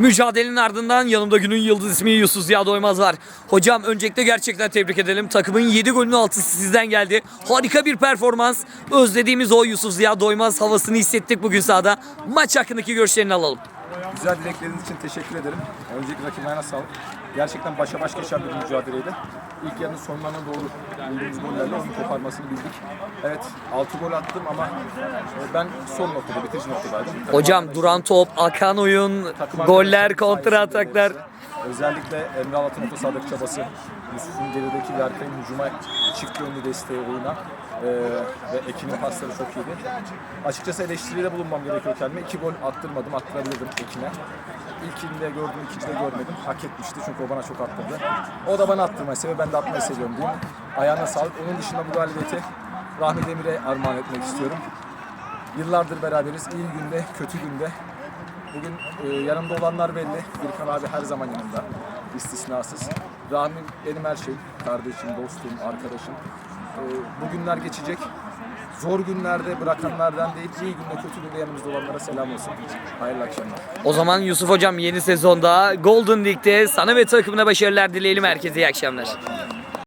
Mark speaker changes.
Speaker 1: Mücadelenin ardından yanımda günün yıldız ismi Yusuf Ziya Doymaz var. Hocam öncelikle gerçekten tebrik edelim. Takımın 7 golünün altısı sizden geldi. Harika bir performans. Özlediğimiz o Yusuf Ziya Doymaz havasını hissettik bugün sahada. Maç hakkındaki görüşlerini alalım.
Speaker 2: Güzel dilekleriniz için teşekkür ederim. Öncelikle rakibine sağlık. Gerçekten başa baş geçen bir mücadeleydi. İlk yarının sonlarına doğru bulduğumuz gollerle oyun koparmasını bildik. Evet 6 gol attım ama e, ben son noktada, bitirici noktadaydım.
Speaker 1: Hocam duran top, akan oyun,
Speaker 2: takım
Speaker 1: goller, kontra ataklar.
Speaker 2: Özellikle Emre Alat'ın orta sahadaki çabası, Yusuf'un gerideki ve arkayın hücuma çift yönlü desteği oyuna e, ve Ekin'in pasları çok iyiydi. Açıkçası eleştiride bulunmam gerekiyor kendime. İki gol attırmadım, attırabilirdim Ekin'e. İlkinde gördüm, ikincide görmedim. Hak etmişti çünkü o bana çok attırdı. O da bana attırmayı seviyor, ben de atmayı seviyorum diyeyim. Ayağına sağlık. Onun dışında bu galibiyeti Rahmi Demir'e armağan etmek istiyorum. Yıllardır beraberiz. İyi günde, kötü günde. Bugün e, yanımda olanlar belli. Birkan abi her zaman yanımda. İstisnasız. Rahmi benim her şeyim. Kardeşim, dostum, arkadaşım. E, bu günler geçecek. Zor günlerde bırakanlardan değil, iyi günde, kötü günde yanımızda olanlara selam olsun. Hayırlı akşamlar.
Speaker 1: O zaman Yusuf Hocam yeni sezonda Golden League'de sana ve takımına başarılar dileyelim. Herkese iyi akşamlar.